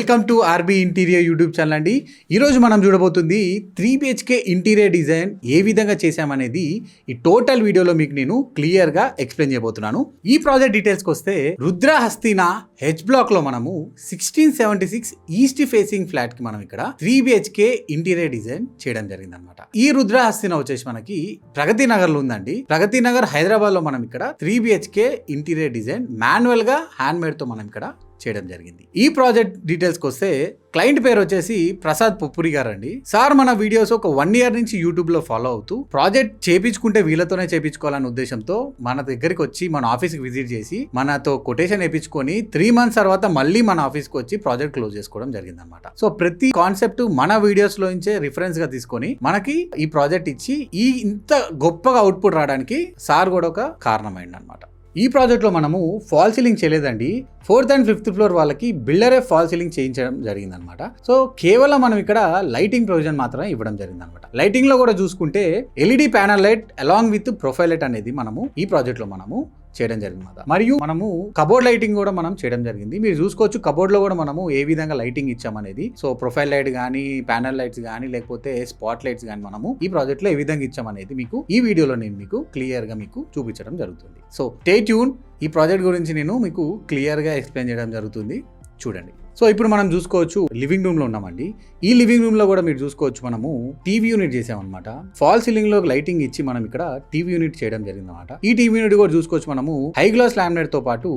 Welcome to RB interior YouTube channel అండి. ఈరోజు మనం చూడబోతుంది త్రీ బిహెచ్కే ఇంటీరియర్ డిజైన్ ఏ విధంగా చేశామనేది ఈ టోటల్ వీడియోలో మీకు నేను క్లియర్గా ఎక్స్ప్లెయిన్ చేయబోతున్నాను. ఈ ప్రాజెక్ట్ డీటెయిల్స్కి వస్తే రుద్రహస్తిన హెచ్ బ్లాక్లో మనము sixteen seventy six east facing ఫ్లాట్కి మనం ఇక్కడ త్రీ బిహెచ్కే ఇంటీరియర్ డిజైన్ చేయడం జరిగిందనమాట ఈ రుద్రహస్తిన వచ్చేసి మనకి ప్రగతి నగర్లో ఉందండి. ప్రగతి నగర్ హైదరాబాద్లో మనం ఇక్కడ త్రీ బిహెచ్కే ఇంటీరియర్ డిజైన్ మాన్యువల్గా హ్యాండ్మేడ్తో హ్యాండ్ మనం ఇక్కడ చేయడం జరిగింది. ఈ ప్రాజెక్ట్ డీటెయిల్స్కి వస్తే క్లయింట్ పేరు వచ్చేసి ప్రసాద్ పుప్పురి గారు అండి సార్ మన వీడియోస్ ఒక వన్ ఇయర్ నుంచి యూట్యూబ్లో ఫాలో అవుతూ ప్రాజెక్ట్ చేపించుకుంటే వీళ్ళతోనే చేపించుకోవాలనే ఉద్దేశంతో మన దగ్గరికి వచ్చి మన ఆఫీస్కి విజిట్ చేసి మనతో కొటేషన్ వేయించుకొని త్రీ మంత్స్ తర్వాత మళ్ళీ మన ఆఫీస్కి వచ్చి ప్రాజెక్ట్ క్లోజ్ చేసుకోవడం జరిగింది అనమాట సో ప్రతి కాన్సెప్ట్ మన వీడియోస్లో నుంచే రిఫరెన్స్గా తీసుకొని మనకి ఈ ప్రాజెక్ట్ ఇచ్చి ఈ ఇంత గొప్పగా అవుట్పుట్ రావడానికి సార్ కూడా ఒక కారణమైంది అనమాట ఈ ప్రాజెక్ట్లో మనము ఫాల్ సీలింగ్ చేయలేదండి. ఫోర్త్ అండ్ ఫిఫ్త్ ఫ్లోర్ వాళ్ళకి బిల్డరే ఫాల్ సీలింగ్ చేయించడం జరిగిందనమాట. సో కేవలం మనం ఇక్కడ లైటింగ్ ప్రొవిజన్ మాత్రమే ఇవ్వడం జరిగిందనమాట. లైటింగ్లో కూడా చూసుకుంటే LED panel light along with profile light అనేది మనము ఈ ప్రాజెక్ట్లో మనము చేయడం జరిగింది మాట మరియు మనము కబోర్డ్ లైటింగ్ కూడా మనం చేయడం జరిగింది. మీరు చూసుకోవచ్చు కబోర్డ్లో కూడా మనము ఏ విధంగా లైటింగ్ ఇచ్చామనేది. సో ప్రొఫైల్ లైట్ కానీ ప్యానల్ లైట్స్ కానీ లేకపోతే స్పాట్ లైట్స్ కానీ మనము ఈ ప్రాజెక్ట్లో ఏ విధంగా ఇచ్చామనేది మీకు ఈ వీడియోలో నేను మీకు క్లియర్గా మీకు చూపించడం జరుగుతుంది. సో టే ట్యూన్ ఈ ప్రాజెక్ట్ గురించి నేను మీకు క్లియర్గా ఎక్స్ప్లెయిన్ చేయడం జరుగుతుంది. చూడండి. సో ఇప్పుడు మనం చూసుకోవచ్చు లివింగ్ రూమ్లో ఉన్నామండి. ఈ లివింగ్ రూమ్లో కూడా మీరు చూసుకోవచ్చు మనము టీవీ యూనిట్ చేసామన్నమాట. ఫాల్ సీలింగ్లో లైటింగ్ ఇచ్చి మనం ఇక్కడ టీవీ యూనిట్ చేయడం జరిగింది అనమాట ఈ టీవీ యూనిట్ కూడా చూసుకోవచ్చు మనము హై గ్లాస్ లామినేట్తో పాటు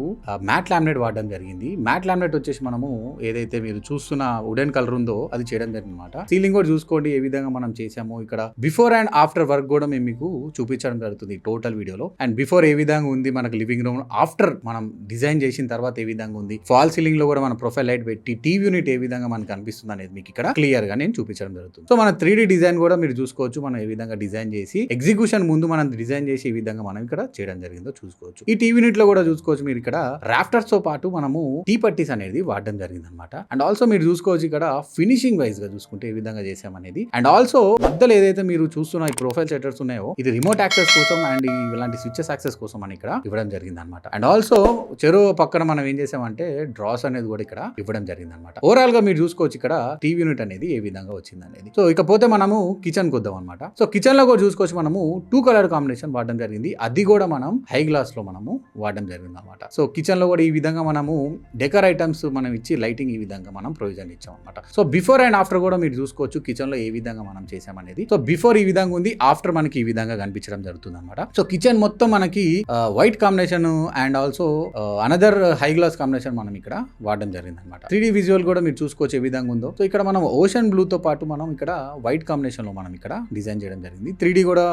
మ్యాట్ లామినేట్ వాడడం జరిగింది. మ్యాట్ లామినేట్ వచ్చేసి మనము ఏదైతే మీరు చూస్తున్న వుడెన్ కలర్ ఉందో అది చేయడం జరిగింది అనమాట సీలింగ్ కూడా చూసుకోండి ఏ విధంగా మనం చేసాము ఇక్కడ. బిఫోర్ అండ్ ఆఫ్టర్ వర్క్ కూడా మేము మీకు చూపించడం జరుగుతుంది టోటల్ వీడియోలో. అండ్ బిఫోర్ ఏ విధంగా ఉంది మనకు లివింగ్ రూమ్ ఆఫ్టర్ మనం డిజైన్ చేసిన తర్వాత ఏ విధంగా ఉంది. ఫాల్ సీలింగ్లో కూడా మన ప్రొఫైల్ లైట్ పెట్టి టీవీ యూనిట్ ఏ విధంగా మనకు అనిపిస్తుంది అనేది మీకు ఇక్కడ క్లియర్గా నేను చూపించడం జరుగుతుంది. సో మన త్రీ డిజైన్ కూడా మీరు చూసుకోవచ్చు. మనం ఏ విధంగా డిజైన్ చేసి ఎగ్జిక్యూషన్ ముందు మనం డిజైన్ చేసి ఈ విధంగా మనం ఇక్కడ చేయడం జరిగిందో చూసుకోవచ్చు. ఈ టీవీ యూనిట్లో కూడా చూసుకోవచ్చు మీరు ఇక్కడ. రాఫ్టర్స్తో పాటు మనము టీ పట్టీస్ అనేది వాడడం జరిగింది అనమాట అండ్ ఆల్సో మీరు చూసుకోవచ్చు ఇక్కడ ఫినిషింగ్ వైజ్గా చూసుకుంటే ఏ విధంగా చేసామనేది అండ్ ఆల్సో మధ్యలో ఏదైతే మీరు చూస్తున్న ఈ ప్రొఫైల్ సెటర్స్ ఉన్నాయో ఇది రిమోట్ యాక్సెస్ కోసం అండ్ ఇలాంటి స్విచ్చెస్ యాక్సెస్ కోసం అని ఇక్కడ ఇవ్వడం జరిగింది అనమాట అండ్ ఆల్సో చెరువు పక్కన మనం ఏం చేసామంటే డ్రాస్ అనేది కూడా ఇక్కడ ఇవ్వడం జరిగింది అనమాట ఓవరాల్గా మీరు చూసుకోవచ్చు ఇక్కడ టీవీ యూనిట్ అనేది ఏ విధంగా వచ్చింది అనేది సో ఇకపోతే మనము కిచెన్ కొద్దాం అనమాట సో కిచెన్లో కూడా చూసుకోవచ్చు మనము టూ కలర్ కాంబినేషన్ వాడడం జరిగింది. అది కూడా మనం హై గ్లాస్లో మనము వాడడం జరిగింది అనమాట సో కిచెన్లో కూడా ఈ విధంగా మనము డెకర్ ఐటమ్స్ మనం ఇచ్చి లైటింగ్ ఈ విధంగా మనం ప్రొవిజన్ ఇచ్చాం అనమాట సో బిఫోర్ అండ్ ఆఫ్టర్ కూడా మీరు చూసుకోవచ్చు కిచెన్లో ఏ విధంగా మనం చేసామనేది సో బిఫోర్ ఈ విధంగా ఉంది ఆఫ్టర్ మనకి ఈ విధంగా కనిపించడం జరుగుతుంది అనమాట సో కిచెన్ మొత్తం మనకి white combination and also another high gloss combination మనం ఇక్కడ వాడడం జరిగింది అనమాట త్రీ విజువల్ కూడా మీరు చూసుకోవచ్చు ఏ విధంగా ఉందో. సో ఇక్కడ మనం ఓషన్ బ్లూ తో పాటు మనం ఇక్కడ వైట్ కాంబినేషన్లో మనం ఇక్కడ డిజైన్ చేయడం జరిగింది. త్రీ కూడా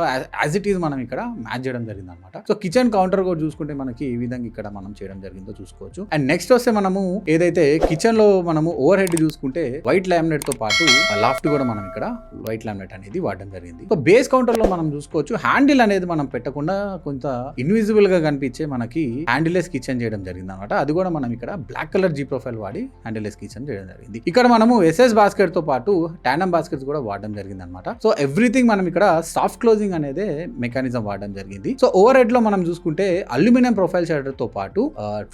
యాజ్ ఇట్ ఈస్ మనం ఇక్కడ మ్యాచ్ చేయడం జరిగింది అనమాట సో కిచెన్ కౌంటర్ కూడా చూసుకుంటే మనకి ఈ విధంగా ఇక్కడ మనం చేయడం జరిగిందో చూసుకోవచ్చు. అండ్ నెక్స్ట్ వస్తే మనము ఏదైతే కిచెన్లో మనము ఓవర్ హెడ్ చూసుకుంటే వైట్ లామినేట్తో పాటు లాఫ్ట్ కూడా మనం ఇక్కడ వైట్ లామినేట్ అనేది వాడడం జరిగింది. సో బేస్ కౌంటర్లో మనం చూసుకోవచ్చు. హ్యాండిల్ అనేది మనం పెట్టకుండా కొంత ఇన్విజిబుల్గా కనిపించే మనకి హ్యాండిలెస్ కిచెన్ చేయడం జరిగింది అనమాట అది కూడా మనం ఇక్కడ బ్లాక్ కలర్ జీ ప్రొఫైల్ వాడి హ్యాండిలెస్ కిచెన్ చేయడం జరిగింది. ఇక్కడ మనము ఎస్ఎస్ బాస్కెట్తో పాటు టాండమ్ బాస్కెట్స్ కూడా వాడడం జరిగింది అనమాట సో ఎవ్రీథింగ్ మనం ఇక్కడ సాఫ్ట్ క్లోజింగ్ అనేది మెకానిజం వాడడం జరిగింది. సో ఓవర్ హెడ్లో మనం చూసుకుంటే అల్యూమినియం ప్రొఫైల్ షటర్తో పాటు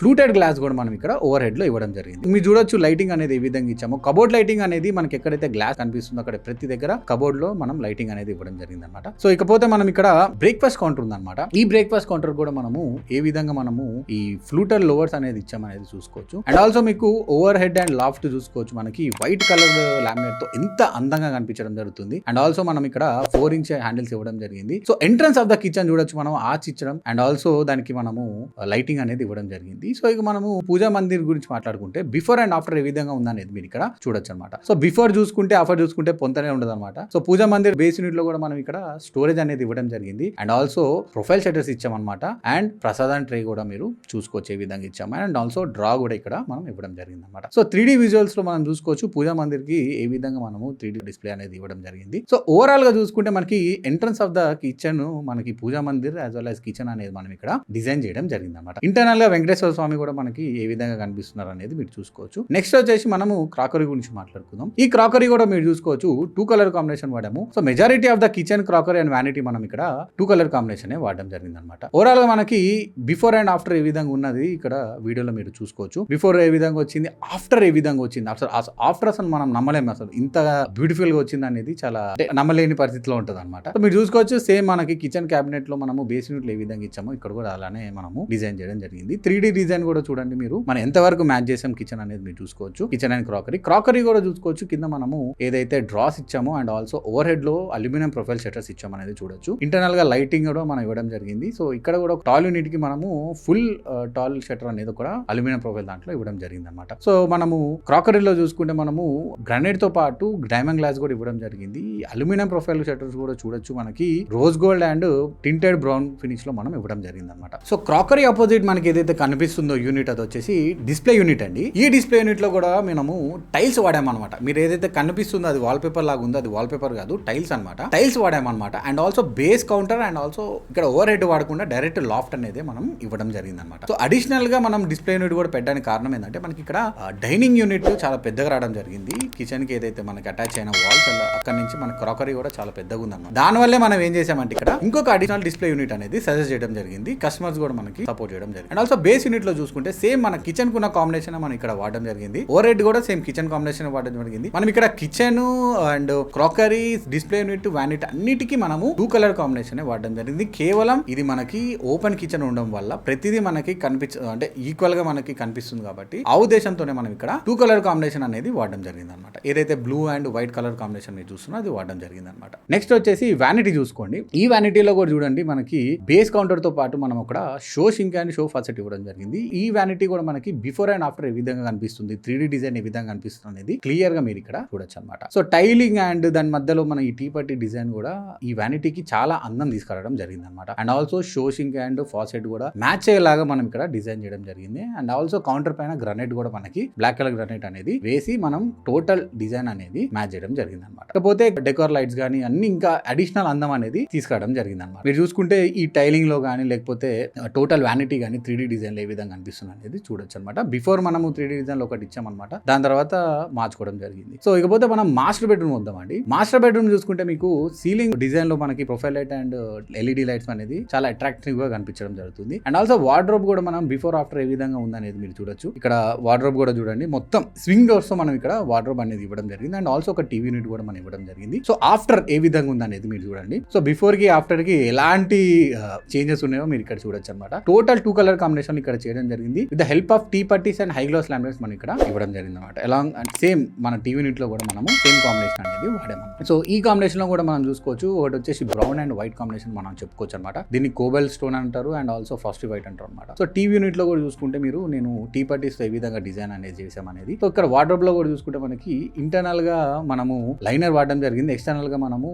ఫ్లూటెడ్ గ్లాస్ కూడా మనం ఇక్కడ ఓవర్ హెడ్లో ఇవ్వడం జరిగింది. మీరు చూడొచ్చు లైటింగ్ అనేది ఏ విధంగా ఇచ్చాము. కబోర్డ్ లైటింగ్ అనేది మనకి ఎక్కడైతే గ్లాస్ కనిపిస్తుందో అక్కడ ప్రతి దగ్గర కబోర్డ్లో మనం లైటింగ్ అనేది ఇవ్వడం జరిగింది అనమాట సో ఇకపోతే మనం ఇక్కడ బ్రేక్ఫాస్ట్ కౌంటర్ ఉందన్నమాట. ఈ బ్రేక్ఫాస్ట్ కౌంటర్ కూడా మనము ఏ విధంగా మనము ఈ ఫ్లూటర్ లోవర్స్ అనేది ఇచ్చామనేది చూసుకోవచ్చు. అండ్ ఆల్సో మీకు ఓవర్ హెడ్ అండ్ లాఫ్ట్ చూసుకోవచ్చు మనకి. వైట్ కలర్ లామినేట్తో ఎంత అందంగా కనిపించడం జరుగుతుంది. అండ్ ఆల్సో మనం ఇక్కడ ఫోర్ ఇంచ్ హ్యాండిల్స్ ఇవ్వడం జరిగింది. So entrance of the kitchen చూడొచ్చు మనం ఆర్చ్ ఇచ్చడం. అండ్ ఆల్సో దానికి మనము uh, లైటింగ్ అనేది ఇవ్వడం జరిగింది. సో ఇక మనము పూజా మందిర్ గురించి మాట్లాడుకుంటే బిఫోర్ అండ్ ఆఫ్టర్ ఏ విధంగా ఉందనేది మీరు ఇక్కడ చూడొచ్చు అనమాట సో బిఫోర్ చూసుకుంటే ఆఫర్ చూసుకుంటే పొంతనే ఉండదు అనమాట సో పూజా మందిర్ బేస్ యూనిట్లో కూడా మనం ఇక్కడ స్టోరేజ్ అనేది ఇవ్వడం జరిగింది. అండ్ ఆల్సో ప్రొఫైల్ షటర్స్ ఇచ్చామన్నమాట. అండ్ ప్రసాదం ట్రే కూడా మీరు చూసుకోవచ్చు ఏ విధంగా ఇచ్చాము. అండ్ ఆల్సో డ్రా కూడా ఇక్కడ మనం ఇవ్వడం జరిగింది అనమాట సో త్రీ విజువల్స్లో మనం చూసుకోవచ్చు. పూజా మందిర్కి ఏ విధంగా మనము త్రీ డిస్ప్లే అనేది ఇవ్వడం జరిగింది. సో ఓవరాల్గా చూసుకుంటే మనకి ఎంట్రన్స్ ఆఫ్ ద కిచెన్ మనకి pooja mandir as well as kitchen అనేది మనం ఇక్కడ డిజైన్ చేయడం జరిగింది అనమాట ఇంటర్నల్గా వెంకటేశ్వర స్వామి కూడా మనకి ఏ విధంగా కనిపిస్తున్నారు అనేది మీరు చూసుకోవచ్చు. నెక్స్ట్ వచ్చేసి మనము క్రాకరీ గురించి మాట్లాడుకుందాం. ఈ క్రాకరీ కూడా మీరు చూసుకోవచ్చు. టూ కలర్ కాంబినేషన్ వాడాము. So majority of the kitchen crockery and vanity మనం ఇక్కడ టూ కలర్ కాంబినేషన్ వాడడం జరిగింది అనమాట ఓవరాల్గా మనకి బిఫోర్ అండ్ ఆఫ్టర్ ఏ విధంగా ఉన్నది ఇక్కడ వీడియోలో మీరు చూసుకోవచ్చు. బిఫోర్ ఏ విధంగా వచ్చింది? ఆఫ్టర్ ఏ విధంగా వచ్చింది? అసలు ఆఫ్టర్ అసలు మనం నమ్మలేము అసలు. ఇంత బ్యూటిఫుల్గా వచ్చింది అనేది చాలా నమ్మలేని పరిస్థితిలో ఉంటుంది అనమాట మీరు చూసుకోవచ్చు సేమ్ మనకి కిచెన్ క్యాబినెట్లో మనము బేస్ యూనిట్లు ఏ విధంగా ఇచ్చామో ఇక్కడ కూడా అలానే మనము డిజైన్ చేయడం జరిగింది. త్రీ డిజైన్ కూడా చూడండి మీరు. మనం ఎంతవరకు మ్యాచ్ చేసాం కిచెన్ అనేది మీరు చూసుకోవచ్చు. Kitchen and crockery. క్రాకరీ కూడా చూసుకోవచ్చు. కింద మనము ఏదైతే డ్రాస్ ఇచ్చామో అండ్ ఆల్సో ఓవర్ హెడ్లో అల్యూమినియం ప్రొఫైల్ షటర్స్ ఇచ్చాం అనేది చూడొచ్చు. ఇంటర్నల్గా లైటింగ్ కూడా మనం ఇవ్వడం జరిగింది. సో ఇక్కడ కూడా టాల్ యూనిట్కి మనము ఫుల్ టాల్ షటర్ అనేది కూడా అల్యూమినియం ప్రొఫైల్ దాంట్లో ఇవ్వడం జరిగింది అనమాట సో మనము క్రాకరీలో చూసుకుంటే మనము గ్రానైట్తో పాటు డైమండ్ గ్లాస్ కూడా ఇవ్వడం జరిగింది. అల్యూమినియం ప్రొఫైల్ షట్టర్స్ కూడా చూడొచ్చు మనకి. Rose gold and tinted brown ఫినిష్లో మనం ఇవ్వడం జరిగింది అనమాట సో క్రాకరీ ఆపోజిట్ మనకి ఏదైతే కనిపిస్తుందో యూనిట్ అది వచ్చేసి డిస్ప్లే యూనిట్ అండి. ఈ డిస్ప్లే యూనిట్లో కూడా మనము టైల్స్ వాడామన్నమాట. మీరు ఏదైతే కనిపిస్తుందో అది వాల్ పేపర్ లాగా ఉందో అది వాల్ పేపర్ కాదు టైల్స్ అనమాట tiles వాడామన్నమాట. And also base counter and also ఇక్కడ ఓవర్ హెడ్ వాడకుండా డైరెక్ట్ లాఫ్ట్ అనేది మనం ఇవ్వడం జరిగింది అనమాట సో అడిషనల్గా మనం డిస్ప్లే యూనిట్ కూడా పెట్టడానికి కారణం ఏంటంటే మనకి ఇక్కడ డైనింగ్ యూనిట్ చాలా పెద్దగా రావడం జరిగింది. కిచెన్కి ఏదైతే మనకి అటాచ్ అయిన వాల్స్ అక్కడ నుంచి మన క్రాకరీ కూడా చాలా పెద్దగా ఉందన్నమాట. దానివల్లే మనం ఏం చేసామంటే ఇక్కడ ఇంకొక అడిషనల్ డిస్ప్లే యూనిట్ అనేది సజెస్ట్ చేయడం జరిగింది. కస్టమర్స్ కూడా మనకి సపోర్ట్ చేయడం జరిగింది. అండ్ ఆల్సో బేస్ యూనిట్లో చూసుకుంటే సేమ్ మన కిచెన్ కున్న కాంబినేషన్ మనం ఇక్కడ వాడడం జరిగింది. ఓవర్ హెడ్ కూడా సేమ్ కిచెన్ కాంబినేషన్ వాడడం జరిగింది. మనం ఇక్కడ kitchen and crockery display unit vanity అన్నిటికీ మనము టూ కలర్ కాంబినేషన్ వాడడం జరిగింది. కేవలం ఇది మనకి ఓపెన్ కిచెన్ ఉండడం వల్ల ప్రతిదీ మనకి కనిపించ అంటే ఈక్వల్గా మనకి కనిపిస్తుంది కాబట్టి ఆ ఉద్దేశంతోనే మనం ఇక్కడ టూ కలర్ కాంబినేషన్ అనేది వాడడం జరిగింది అనమాట ఏదైతే blue and white colour combination మీరు చూస్తున్నా అది వాడడం జరిగింది అనమాట నెక్స్ట్ వచ్చేసి వ్యానిటీ చూసుకోండి. ఈ వ్యానిటీలో కూడా చూడండి మనకి బేస్ కౌంటర్తో పాటు మనం అక్కడ show sink and show faucet ఇవ్వడం జరిగింది. ఈ వ్యానిటీ కూడా మనకి బిఫోర్ అండ్ ఆఫ్టర్ ఏ విధంగా కనిపిస్తుంది? త్రీ డిజైన్ ఏ విధంగా కనిపిస్తుంది అనేది క్లియర్గా మీరు ఇక్కడ చూడొచ్చు అనమాట సో టైలింగ్ అండ్ దాని మధ్యలో మన ఈ టీ పట్టి డిజైన్ కూడా ఈ వ్యానిటీకి చాలా అందం తీసుకురావడం జరిగింది అనమాట and also show sink and faucet కూడా మ్యాచ్ అయ్యేలాగా మనం ఇక్కడ డిజైన్ చేయడం జరిగింది. అండ్ ఆల్సో కౌంటర్ పైన గ్రనైట్ కూడా మనకి బ్లాక్ కలర్ గ్రానైట్ అనేది వేసి మనం టోటల్ డిజైన్ అనేది మ్యాచ్ చేయడం జరిగింది అనమాట కాకపోతే డెకోర్ లైట్స్ కానీ అన్ని ఇంకా అడిషనల్ అందం అనేది తీసుకురావడం జరిగింది అనమాట మీరు చూసుకుంటే ఈ టైలింగ్లో కానీ లేకపోతే టోటల్ వ్యానిటీ కానీ త్రీ డిజైన్ ఏ విధంగా అనిపిస్తుంది అనేది చూడొచ్చు అనమాట బిఫోర్ మనము త్రీ డిజైన్లో ఒకటి ఇచ్చామన్నమాట. దాని తర్వాత మార్చుకోవడం జరిగింది. సో ఇకపోతే మనం మాస్టర్ బెడ్రూమ్ వద్దామండి. మాస్టర్ బెడ్రూమ్ చూసుకుంటే మీకు సీలింగ్ డిజైన్లో మనకి profile light and LED lights అనేది చాలా అట్రాక్టివ్గా కనిపించడం జరుగుతుంది. అండ్ ఆల్సో వార్డ్రోబ్ కూడా మనం బిఫోర్ ఆఫ్టర్ ఏ విధంగా ఉందనేది మీరు చూడొచ్చు. ఇక్కడ వార్డ్రోబ్ కూడా చూడండి. మొత్తం స్వింగ్ డోర్స్తో మనం ఇక్కడ వార్డ్రోబ్ అనేది ఇవ్వడం జరిగింది. అండ్ ఆల్సో ఒక టీవీ యూనిట్ కూడా మనం ఇవ్వడం జరిగింది. సో ఆఫ్టర్ ఏ విధంగా ఉందనేది మీరు చూడండి. సో బిఫోర్కి ఆఫ్టర్కి ఎలాంటి చేంజెస్ ఉన్నాయో మీరు ఇక్కడ చూడొచ్చు అనమాట టోటల్ టూ కలర్ కాంబినేషన్ ఇక్కడ చేయడం జరిగింది. With the help of T పట్టీస్ and high gloss laminates మనం ఇక్కడ ఇవ్వడం జరిగింది అనమాట ఎలాంగ్ సేమ్ మన టీవీ యూనిట్లో కూడా మనము సేమ్ కాంబినేషన్ అనేది వాడాము సో ఈ కాంబినేషన్లో కూడా మనం చూసుకోవచ్చు. ఒకటి వచ్చేసి బ్రౌన్ అండ్ వైట్ కాంబినేషన్ మనం చెప్పుకోవచ్చు అనమాట దీన్ని కోబెల్ స్టోన్ అంటారు అండ్ ఆల్సో ఫస్ట్ వైట్ అంటారు అనమాట సో టీవీ యూనిట్లో కూడా చూసుకుంటే మీరు నేను టీ పట్టీస్ ఏ విధంగా డిజైన్ అనేది చేసాం అనేది. సో ఇక్కడ వార్డ్రోబ్లో కూడా చూసుకుంటే మనకి ఇంటర్నల్గా మనము లైనర్ వాడడం జరిగింది. ఎక్స్టర్నల్గా మనము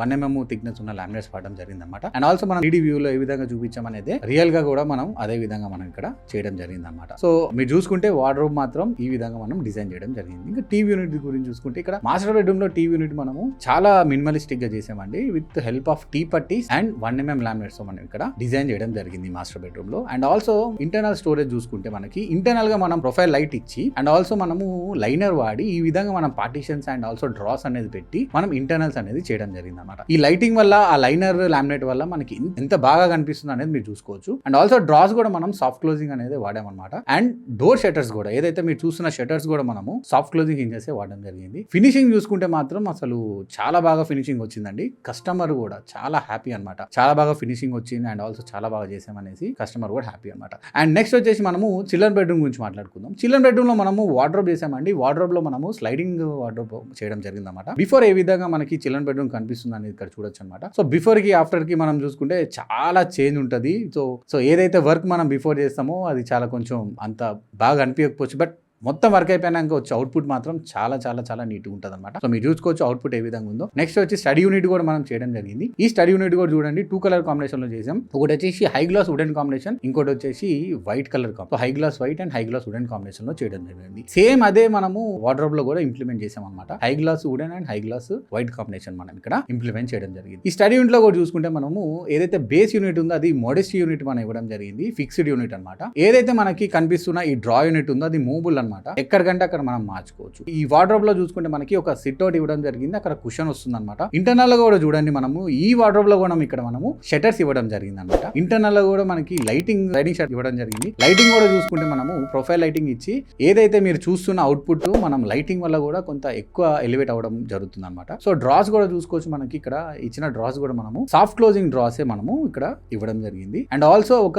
వన్ ఎంఎం థిక్నెస్ ఉన్న లామినేట్స్ వాడడం జరిగింది అనమాట అండ్ ఆల్సో మనం త్రీ వ్యూ లో ఏ విధంగా చూపించాం అనేది రియల్గా కూడా మనం అదే విధంగా మనం ఇక్కడ చేయడం జరిగింది అనమాట సో మీరు చూసుకుంటే వార్డ్రోబ్ మాత్రం ఈ విధంగా మనం డిజైన్ చేయడం జరిగింది. ఇంకా టీవీ యూనిట్ గురించి చూసుకుంటే ఇక్కడ మాస్టర్ బెడ్రూమ్లో టీవీ యూనిట్ మనము చాలా మినిమలిస్టిక్గా చేసామండి with help of T పట్టీస్ and one mm laminates మనం ఇక్కడ డిజైన్ చేయడం జరిగింది మాస్టర్ బెడ్రూమ్లో అండ్ ఆల్సో ఇంటర్నల్ స్టోరేజ్ చూసుకుంటే మనకి ఇంటర్నల్గా మనం ప్రొఫైల్ లైట్ ఇచ్చి అండ్ ఆల్సో మనము లైనర్ వాడి ఈ విధంగా మనం పార్టీషన్స్ అండ్ ఆల్సో డ్రాస్ అనేది పెట్టి మనం ఇంటర్నల్స్ అనేది చేయడం జరిగింది అనమాట ఈ లైటింగ్ వల్ల ఆ లైనర్ లామినేట్ వల్ల మనకి ఎంత బాగా కనిపిస్తుంది అనేది మీరు చూసుకోవచ్చు. అండ్ ఆల్సో డ్రాస్ కూడా మనం సాఫ్ట్ క్లోజింగ్ అనేది వాడామన్నమాట. అండ్ డోర్ షటర్స్ కూడా ఏదైతే మీరు చూస్తున్న షటర్స్ కూడా మనము సాఫ్ట్ క్లోజింగ్ చేసే వాడడం జరిగింది. ఫినిషింగ్ చూసుకుంటే మాత్రం అసలు చాలా బాగా ఫినిషింగ్ వచ్చిందండి. కస్టమర్ కూడా చాలా హ్యాపీ అనమాట చాలా బాగా ఫినిషింగ్ వచ్చింది అండ్ ఆల్సో చాలా బాగా చేసామనేసి కస్టమర్ కూడా హ్యాపీ అనమాట అండ్ నెక్స్ట్ వచ్చేసి మనము చిల్డ్రన్ బెడ్రూమ్ గురించి మాట్లాడుకుందాం. చిల్డ్రన్ బెడ్రూమ్ బెడ్రూమ్లో మనము వార్డ్రోబ్ చేసామండి. వార్డ్రోబ్లో మనము స్లైడింగ్ వార్డ్రోబ్ చేయడం జరిగింది అనమాట బిఫోర్ ఏ విధంగా మనకి చిల్డ్రన్ బెడ్రూమ్ కనిపిస్తుంది అనేది ఇక్కడ చూడొచ్చు అనమాట సో బిఫోర్కి ఆఫ్టర్కి మనం చూసుకుంటే చాలా చేంజ్ ఉంటుంది. సో సో ఏదైతే వర్క్ మనం బిఫోర్ చేస్తామో అది చాలా కొంచెం అంత బాగా అనిపించకపోవచ్చు. బట్ మొత్తం వర్క్ అయిపోయినాక వచ్చే అవుట్పుట్ మాత్రం చాలా చాలా చాలా నీట్గా ఉంటుంది అనమాట సో మీరు చూసుకోవచ్చు అవుట్పుట్ ఏ విధంగా ఉందో. నెక్స్ట్ వచ్చి స్టడీ యూనిట్ కూడా మనం చేయడం జరిగింది. ఈ స్టడీ యూనిట్ కూడా చూడండి టూ కలర్ కాంబినేషన్లో చేసాం ఒకటి వచ్చేసి హై గ్లాస్ వుడెన్ కాంబినేషన్ ఇంకోటి వచ్చేసి white colour combination high gloss white and high gloss wooden కాంబినేషన్లో చేయడం జరిగింది. సేమ్ అదే మనము వార్డ్రోబ్లో కూడా ఇంప్లిమెంట్ చేసాం అనమాట high gloss wooden and high gloss white combination మనం ఇక్కడ ఇంప్లిమెంట్ చేయడం జరిగింది. ఈ స్టడీ యూనిట్లో కూడా చూసుకుంటే మనము ఏదైతే బేస్ యూనిట్ ఉందో అది మోడెస్ట్ యూనిట్ మనం ఇవ్వడం జరిగింది ఫిక్స్డ్ యూనిట్ అనమాట ఏదైతే మనకి కనిపిస్తున్న ఈ డ్రా యూనిట్ ఉందో అది మూబుల్ అనమాట. ఎక్కడికంటే అక్కడ మనం మార్చుకోవచ్చు. ఈ వార్డ్రోబ్లో చూసుకుంటే మనకి ఒక సిట్ అవుట్ ఇవ్వడం జరిగింది. అక్కడ కుషన్ వస్తుంది అనమాట ఇంటర్నల్లో కూడా చూడండి మనము ఈ వార్డ్రోబ్లో కూడా ఇక్కడ మనము షటర్స్ ఇవ్వడం జరిగింది అనమాట ఇంటర్నల్లో కూడా మనకి లైటింగ్ లైటింగ్ షర్ట్ ఇవ్వడం జరిగింది. లైటింగ్ కూడా చూసుకుంటే మనము ప్రొఫైల్ లైటింగ్ ఇచ్చి ఏదైతే మీరు చూస్తున్న అవుట్పుట్ మనం లైటింగ్ వల్ల కూడా కొంత ఎక్కువ ఎలివేట్ అవ్వడం జరుగుతుంది అనమాట సో డ్రాస్ కూడా చూసుకోవచ్చు మనకి ఇక్కడ. ఇచ్చిన డ్రాస్ కూడా మనము సాఫ్ట్ క్లోజింగ్ డ్రాసే మనము ఇక్కడ ఇవ్వడం జరిగింది. అండ్ ఆల్సో ఒక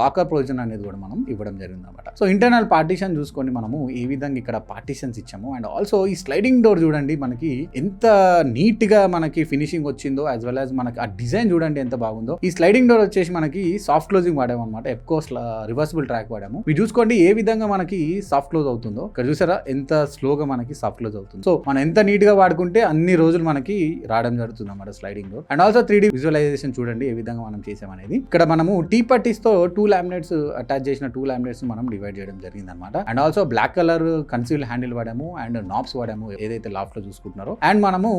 లాకర్ ప్రొవిజన్ అనేది కూడా మనం ఇవ్వడం జరిగింది అనమాట సో ఇంటర్నల్ పార్టీషన్ చూసుకొని మనం. మనము ఏ విధంగా ఇక్కడ పార్టీషన్స్ ఇచ్చాము అండ్ ఆల్సో ఈ స్లైడింగ్ డోర్ చూడండి మనకి ఎంత నీట్గా మనకి ఫినిషింగ్ వచ్చిందో యాజ్ వెల్ యాజ్ మనకి ఆ డిజైన్ చూడండి ఎంత బాగుందో. ఈ స్లైడింగ్ డోర్ వచ్చేసి మనకి సాఫ్ట్ క్లోజింగ్ వాడాము అనమాట ఎఫ్కోస్ రివర్సిబుల్ ట్రాక్ వాడాము. మీరు చూసుకోండి ఏ విధంగా మనకి సాఫ్ట్ క్లోజ్ అవుతుందో. ఇక్కడ చూసారా? ఎంత స్లోగా మనకి సాఫ్ట్ క్లోజ్ అవుతుంది. సో మనం ఎంత నీట్గా వాడుకుంటే అన్ని రోజులు మనకి రావడం జరుగుతుంది అనమాట sliding door and also three visualisation చూడండి ఏ విధంగా మనం చేసామనేది. ఇక్కడ మనము టీ పట్టీస్తో టూ లామినేట్స్ అటాచ్ చేసిన టూ లామినేట్స్ మనం డివైడ్ చేయడం జరిగింది అనమాట and also black black colour conceal handle వాడాము అండ్ నాబ్స్ వాడాము ఏదైతే లాఫ్ట్లో చూసుకుంటున్నారో. అండ్ మనము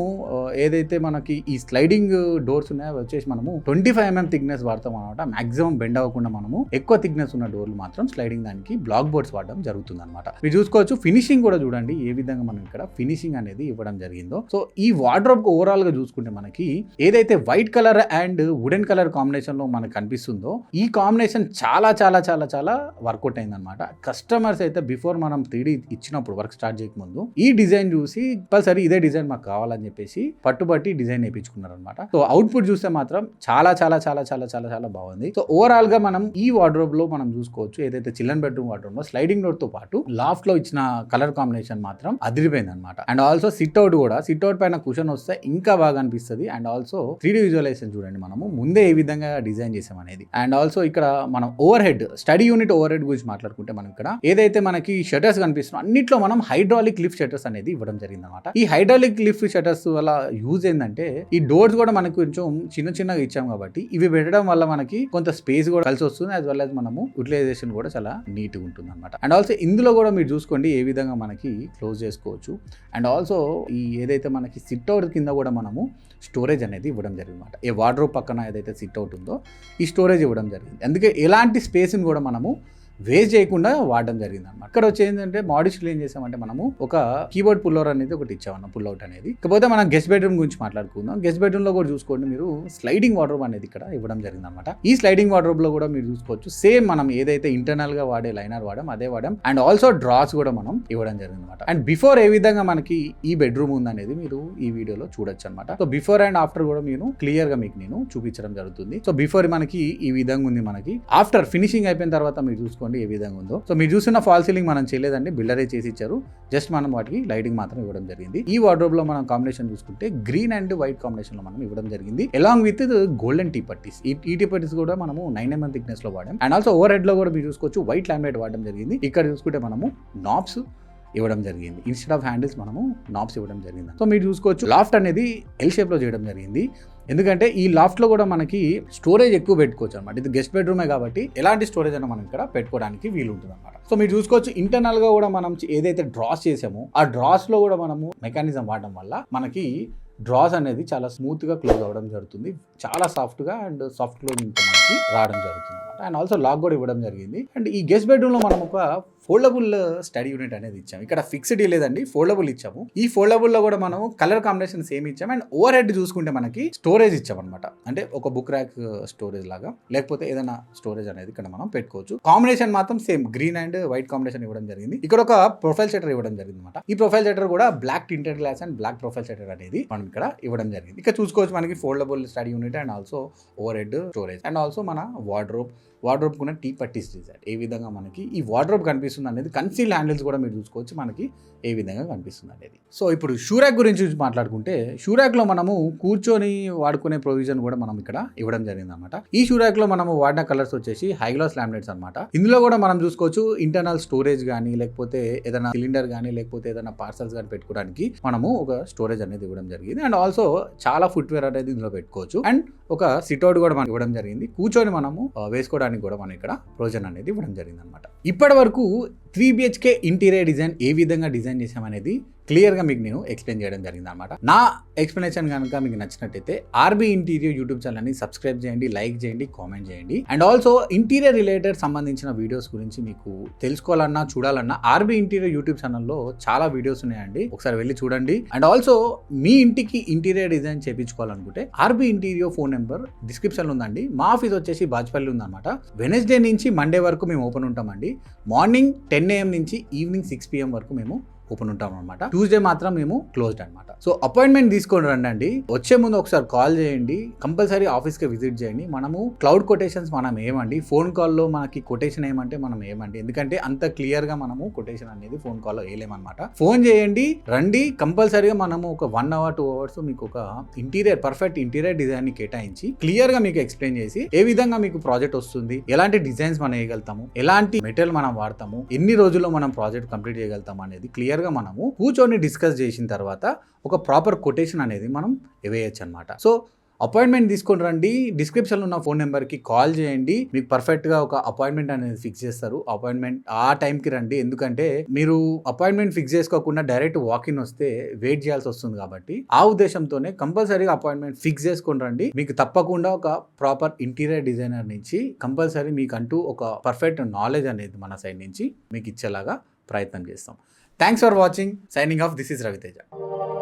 ఏదైతే మనకి ఈ స్లైడింగ్ డోర్స్ ఉన్నాయో వచ్చేసి మనము ట్వంటీ ఫైవ్ ఎంఎం థిక్నెస్ వాడతాం అనమాట మాక్సిమం బెండ్ అవ్వకుండా మనము ఎక్కువ థిక్నెస్ ఉన్న డోర్లు మాత్రం స్లైడింగ్ దానికి బ్లాక్ బోర్డ్స్ వాడడం జరుగుతుంది అనమాట మీరు చూసుకోవచ్చు ఫినిషింగ్ కూడా చూడండి ఏ విధంగా మనం ఇక్కడ ఫినిషింగ్ అనేది ఇవ్వడం జరిగిందో. సో ఈ వార్డ్రోబ్ ఓవరాల్గా చూసుకుంటే మనకి ఏదైతే white colour and wooden colour కాంబినేషన్లో మనకు కనిపిస్తుందో ఈ కాంబినేషన్ చాలా చాలా చాలా చాలా వర్కౌట్ అయింది అనమాట కస్టమర్స్ అయితే బిఫోర్ మనం త్రీ ఇచ్చినప్పుడు వర్క్ స్టార్ట్ చేయకముందు ఈ డిజైన్ చూసి సరే ఇదే డిజైన్ మాకు కావాలని చెప్పేసి పట్టుబట్టి డిజైన్ వేయించుకున్నారు అనమాట సో అవుట్పుట్ చూస్తే మాత్రం చాలా చాలా చాలా చాలా చాలా చాలా బాగుంది. సో ఓవరాల్గా మనం ఈ వార్డ్రోబ్లో మనం చూసుకోవచ్చు ఏదైతే చిల్డ్రన్ బెడ్రూమ్ వార్డ్రోబ్లో స్లైడింగ్ డోర్తో పాటు లాఫ్ట్లో ఇచ్చిన కలర్ కాంబినేషన్ మాత్రం అదిరిపోయింది అనమాట అండ్ ఆల్సో సిట్ అవుట్ కూడా సిట్ అవుట్ పైన కుషన్ వస్తే ఇంకా బాగా అనిపిస్తుంది. అండ్ ఆల్సో త్రీ విజువలైజేషన్ చూడండి మనము ముందే ఏ విధంగా డిజైన్ చేసాం అనేది. అండ్ ఆల్సో ఇక్కడ మనం over head study unit over head గురించి మాట్లాడుకుంటే మనం ఇక్కడ ఏదైతే మనకి షటర్స్ కనిపిస్తున్నాయి. అన్నిట్లో మనం హైడ్రాలిక్ లిఫ్ట్ షటర్స్ అనేది ఇవ్వడం జరిగింది అనమాట ఈ హైడ్రాలిక్ లిఫ్ట్ షటర్స్ వల్ల యూజ్ ఏంటంటే ఈ డోర్స్ కూడా మనకు కొంచెం చిన్న చిన్నగా ఇచ్చాం కాబట్టి ఇవి పెట్టడం వల్ల మనకి కొంత స్పేస్ కూడా కలిసి వస్తుంది యాజ్ వెల్ యాజ్ మనము యూటిలైజేషన్ కూడా చాలా నీట్ ఉంటుంది అనమాట అండ్ ఆల్సో ఇందులో కూడా మీరు చూసుకోండి ఏ విధంగా మనకి క్లోజ్ చేసుకోవచ్చు. అండ్ ఆల్సో ఈ ఏదైతే మనకి సిట్ అవుట్ కింద కూడా మనము స్టోరేజ్ అనేది ఇవ్వడం జరిగింది అనమాట ఏ వార్డ్రోబ్ పక్కన ఏదైతే సిట్ అవుట్ ఉందో ఈ స్టోరేజ్ ఇవ్వడం జరిగింది. అందుకే ఎలాంటి స్పేస్ని కూడా మనము వేస్ట్ చేయకుండా వాడడం జరిగింది అనమాట అక్కడ వచ్చి ఏంటంటే మాడిస్లో ఏం చేసామంటే మనము ఒక కీబోర్డ్ పుల్లోవర్ అనేది ఒకటి ఇచ్చామన్న పుల్ అవుట్ అనేది. ఇకపోతే మనం గెస్ట్ బెడ్రూమ్ గురించి మాట్లాడుకుందాం. గెస్ట్ బెడ్రూమ్లో కూడా చూసుకోండి మీరు స్లైడింగ్ వార్డ్రోబ్ అనేది ఇక్కడ ఇవ్వడం జరిగింది అనమాట ఈ స్లైడింగ్ వార్డ్రోబ్లో కూడా మీరు చూసుకోవచ్చు. సేమ్ మనం ఏదైతే ఇంటర్నల్గా వాడే లైనర్ వాడడం అదే వాడడం అండ్ ఆల్సో డ్రాస్ కూడా మనం ఇవ్వడం జరిగింది అనమాట అండ్ బిఫోర్ ఏ విధంగా మనకి ఈ బెడ్రూమ్ ఉందనేది మీరు ఈ వీడియోలో చూడొచ్చు అనమాట సో బిఫోర్ అండ్ ఆఫ్టర్ కూడా నేను క్లియర్గా మీకు నేను చూపించడం జరుగుతుంది. సో బిఫోర్ మనకి ఈ విధంగా ఉంది మనకి. ఆఫ్టర్ ఫినిషింగ్ అయిపోయిన తర్వాత మీరు చూసుకోండి. ఏ విధంగా ఉందో. సో మీరు చూసిన ఫాల్ సీలింగ్ మనం చేయలేదండి. బిల్డరే చేసి ఇచ్చారు. జస్ట్ మనం వాటికి లైటింగ్ మాత్రం ఇవ్వడం జరిగింది. ఈ వార్డ్రోబ్లో మనం కాంబినేషన్ చూసుకుంటే గ్రీన్ అండ్ వైట్ కాంబినేషన్లో మనం ఇవ్వడం జరిగింది. Along with golden T patties. ఈ ఈ టీ పట్టీస్ కూడా మనము నైన్ ఎంఎం థిక్నెస్లో వాడాం. అండ్ ఆల్సో ఓవర్ హెడ్లో కూడా మీరు చూసుకోవచ్చు. వైట్ లామినేట్ వాడడం జరిగింది. ఇక్కడ చూసుకుంటే మనము నాబ్స్ ఇవ్వడం జరిగింది. ఇన్స్టెడ్ ఆఫ్ హ్యాండిల్స్ మనము నాబ్స్ ఇవ్వడం జరిగింది సో మీరు చూసుకోవచ్చు. లాఫ్ట్ అనేది ఎల్ షేప్లో చేయడం జరిగింది. ఎందుకంటే ఈ లాఫ్ట్లో కూడా మనకి స్టోరేజ్ ఎక్కువ పెట్టుకోవచ్చు అనమాట ఇది గెస్ట్ బెడ్రూమే కాబట్టి ఎలాంటి స్టోరేజ్ అయినా మనం ఇక్కడ పెట్టుకోవడానికి వీలు ఉంటుంది అనమాట సో మీరు చూసుకోవచ్చు ఇంటర్నల్గా కూడా మనం ఏదైతే డ్రాస్ చేసామో ఆ డ్రాస్లో కూడా మనము మెకానిజం వాడడం వల్ల మనకి డ్రాస్ అనేది చాలా స్మూత్గా క్లోజ్ అవ్వడం జరుగుతుంది. చాలా సాఫ్ట్గా అండ్ సాఫ్ట్ క్లోజింగ్ మనకి రావడం జరుగుతుంది అనమాట అండ్ ఆల్సో లాక్ కూడా ఇవ్వడం జరిగింది. అండ్ ఈ గెస్ట్ బెడ్రూమ్లో మనం ఒక ఫోల్డబుల్ స్టడీ యూనిట్ అనేది ఇచ్చాము ఇక్కడ ఫిక్స్డ్ లేదండి ఫోల్డబుల్ ఇచ్చాము. ఈ ఫోల్డబుల్లో కూడా మనం కలర్ కాంబినేషన్ సేమ్ ఇచ్చాం అండ్ ఓవర్ హెడ్ చూసుకుంటే మనకి స్టోరేజ్ ఇచ్చామన్నమాట. అంటే ఒక బుక్ ర్యాక్ స్టోరేజ్ లాగా లేకపోతే ఏదైనా స్టోరేజ్ అనేది ఇక్కడ మనం పెట్టుకోవచ్చు. కాంబినేషన్ మాత్రం same green and white combination ఇవ్వడం జరిగింది. ఇక్కడ ఒక ప్రొఫైల్ షెటర్ ఇవ్వడం జరిగింది అనమాట ఈ ప్రొఫైల్ షటర్ కూడా black tinted glass and black profile shutter అనేది మనం ఇక్కడ ఇవ్వడం జరిగింది. ఇక్కడ చూసుకోవచ్చు మనకి foldable study unit and also over head storage and also మన వార్డ్రోబ్ వార్డ్రోబ్ కూడా టీ పట్టీస్ డిజైన్ ఏ విధంగా మనకి ఈ వార్డ్రోబ్ కనిపిస్తుంది అనేది కన్సీల్ హ్యాండిల్స్ కూడా మీరు చూసుకోవచ్చు మనకి ఏ విధంగా కనిపిస్తుంది అనేది. సో ఇప్పుడు షూరాక్ గురించి మాట్లాడుకుంటే షూరాక్లో మనము కూర్చొని వాడుకునే ప్రొవిజన్ కూడా మనం ఇక్కడ ఇవ్వడం జరిగింది అనమాట ఈ షూరాక్లో మనము వాడిన కలర్స్ వచ్చేసి హైగ్లాస్ లామినేట్స్ అనమాట ఇందులో కూడా మనం చూసుకోవచ్చు ఇంటర్నల్ స్టోరేజ్ కానీ లేకపోతే ఏదైనా సిలిండర్ కానీ లేకపోతే ఏదైనా పార్సల్స్ కానీ పెట్టుకోవడానికి మనము ఒక స్టోరేజ్ అనేది ఇవ్వడం జరిగింది. అండ్ ఆల్సో చాలా ఫుట్వేర్ అనేది ఇందులో పెట్టుకోవచ్చు. అండ్ ఒక సిట్అవుట్ కూడా మనం ఇవ్వడం జరిగింది. కూర్చొని మనము వేసుకోవడానికి ఉండడానికి కూడా మనం ఇక్కడ ప్రొవిజన్ అనేది ఇవ్వడం జరిగింది అనమాట ఇప్పటి వరకు త్రీ బిహెచ్కే ఇంటీరియర్ డిజైన్ ఏ విధంగా డిజైన్ చేసామనేది క్లియర్గా మీకు నేను ఎక్స్ప్లెయిన్ చేయడం జరిగింది అనమాట నా ఎక్స్ప్లెనేషన్ కనుక మీకు నచ్చినట్టయితే ఆర్బీ ఇంటీరియర్ యూట్యూబ్ ఛానల్ని సబ్స్క్రైబ్ చేయండి లైక్ చేయండి కామెంట్ చేయండి. అండ్ ఆల్సో ఇంటీరియర్ రిలేటెడ్ సంబంధించిన వీడియోస్ గురించి మీకు తెలుసుకోవాలన్నా చూడాలన్నా ఆర్బీ ఇంటీరియర్ యూట్యూబ్ ఛానల్లో చాలా వీడియోస్ ఉన్నాయండి. ఒకసారి వెళ్ళి చూడండి. అండ్ ఆల్సో మీ ఇంటికి ఇంటీరియర్ డిజైన్ చేయించుకోవాలనుకుంటే ఆర్బీ ఇంటీరియర్ ఫోన్ నెంబర్ డిస్క్రిప్షన్లో ఉందండి. మా ఆఫీస్ వచ్చేసి బాజ్పల్లి ఉందన్నమాట. వెనస్డే నుంచి మండే వరకు మేము ఓపెన్ ఉంటామండి. మార్నింగ్ టెన్ ఏఎం నుంచి ఈవినింగ్ సిక్స్ పిఎం వరకు మేము ఓపెన్ ఉంటాం అనమాట ట్యూస్డే మాత్రం మేము క్లోజ్డ్ అనమాట సో అపాయింట్మెంట్ తీసుకొని రండి అండి వచ్చే ముందు ఒకసారి కాల్ చేయండి. కంపల్సరీ ఆఫీస్కి విజిట్ చేయండి. మనము క్లౌడ్ కొటేషన్స్ మనం ఏమండి? ఫోన్ కాల్లో మనకి కొటేషన్ ఏమంటే మనం ఏమండి? ఎందుకంటే అంత క్లియర్గా మనము కొటేషన్ అనేది ఫోన్ కాల్లో వేయలేమన్నమాట. ఫోన్ చేయండి రండి. కంపల్సరీగా మనము ఒక వన్ అవర్ టూ అవర్స్ మీకు ఒక ఇంటీరియర్ పర్ఫెక్ట్ ఇంటీరియర్ డిజైన్ని కేటాయించి క్లియర్గా మీకు ఎక్స్ప్లెయిన్ చేసి ఏ విధంగా మీకు ప్రాజెక్ట్ వస్తుంది ఎలాంటి డిజైన్స్ మనం వేయగలుగుతాము ఎలాంటి మెటీరియల్ మనం వాడతాము ఎన్ని రోజుల్లో మనం ప్రాజెక్ట్ కంప్లీట్ చేయగలుగుతాము అనేది క్లియర్ గా మనము కూర్చొని డిస్కస్ చేసిన తర్వాత ఒక ప్రాపర్ కొటేషన్ అనేది మనం వేయచ్చు అనమాట సో అపాయింట్మెంట్ తీసుకొని రండి డిస్క్రిప్షన్లో ఉన్న ఫోన్ నెంబర్కి కాల్ చేయండి మీకు పర్ఫెక్ట్గా ఒక అపాయింట్మెంట్ అనేది ఫిక్స్ చేస్తారు. అపాయింట్మెంట్ ఆ టైంకి రండి. ఎందుకంటే మీరు అపాయింట్మెంట్ ఫిక్స్ చేసుకోకుండా డైరెక్ట్ వాకిన్ వస్తే వెయిట్ చేయాల్సి వస్తుంది కాబట్టి ఆ ఉద్దేశంతోనే కంపల్సరీగా అపాయింట్మెంట్ ఫిక్స్ చేసుకొని రండి. మీకు తప్పకుండా ఒక ప్రాపర్ ఇంటీరియర్ డిజైనర్ నుంచి కంపల్సరీ మీకు అంటూ ఒక పర్ఫెక్ట్ నాలెడ్జ్ అనేది మన సైడ్ నుంచి మీకు ఇచ్చేలాగా ప్రయత్నం చేస్తాం. Thanks for watching. Signing off, this is Raviteja.